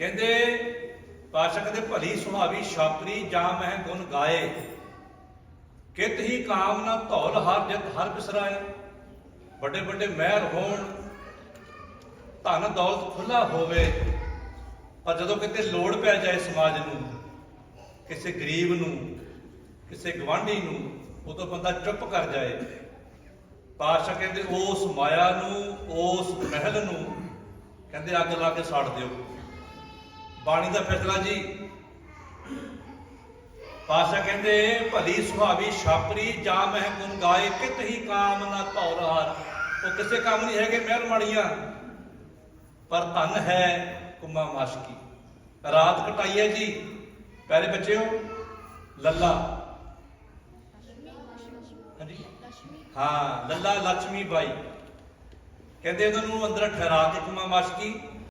ਕਹਿੰਦੇ, ਪਾਸ਼ਕ ਦੇ ਭਲੀ ਸੁਹਾਵੀ ਛਾਪਰੀ ਜਾਂ ਮਹਿ ਗੁਣ ਗਾਏ। ਕਿਤ ਹੀ ਕਾਮ ਨਾ ਧੌਲ ਹਰ ਜਤ ਹਰ ਬਿਸਰਾਏ। ਵੱਡੇ ਵੱਡੇ ਮਹਿਰ ਹੋਣ, ਧਨ ਦੌਲਤ ਖੁੱਲਾ ਹੋਵੇ। ਪਰ ਜਦੋਂ ਕਿਤੇ ਲੋੜ ਪੈ ਜਾਏ ਸਮਾਜ ਨੂੰ, ਕਿਸੇ ਗਰੀਬ ਨੂੰ, ਕਿਸੇ ਗਵਾਂਢੀ ਨੂੰ, ਉਦੋਂ ਬੰਦਾ ਚੁੱਪ ਕਰ ਜਾਏ। ਪਾਸ਼ਾ ਕਹਿੰਦੇ, ਉਸ ਮਾਇਆ ਨੂੰ, ਉਸ ਮਹਿਲ ਨੂੰ, ਕਹਿੰਦੇ ਅੱਗ ਲਾ ਕੇ ਸਾੜ ਦਿਓ। ਬਾਣੀ ਦਾ ਫੈਸਲਾ ਜੀ। ਪਾਸ਼ਾ ਕਹਿੰਦੇ, ਭਲੀ ਸੁਹਾਵੀ ਛਾਪਰੀ ਜਾਂ ਮਹਿ ਗੁਣ ਗਾਏ, ਕਿਤ ਹੀ ਕਾਮ ਨਾ ਧੌਰ ਹਾਰ ਉਹ ਕਿਸੇ ਕੰਮ ਨਹੀਂ ਹੈਗੇ, ਮਹਿਲ ਮਾੜੀਆਂ। ਪਰ ਧਨ ਹੈ ਕੁਮਾ ਮਾਸ਼ਕੀ। ਰਾਤ ਕਟਾਈ ਹੈ ਜੀ। ਪਿਆਰੇ ਬੱਚਿਓ, ਲੱਲਾ। ਹਾਂ, ਲੱਲਾ ਲక్ష్ਮੀ ਬਾਈ। ਕਹਿੰਦੇ ਇਹਨਾਂ ਨੂੰ ਅੰਦਰ ਠਹਿਰਾ ਕੇ ਕੁਮਾ ਮਾਸ਼ਕੀ।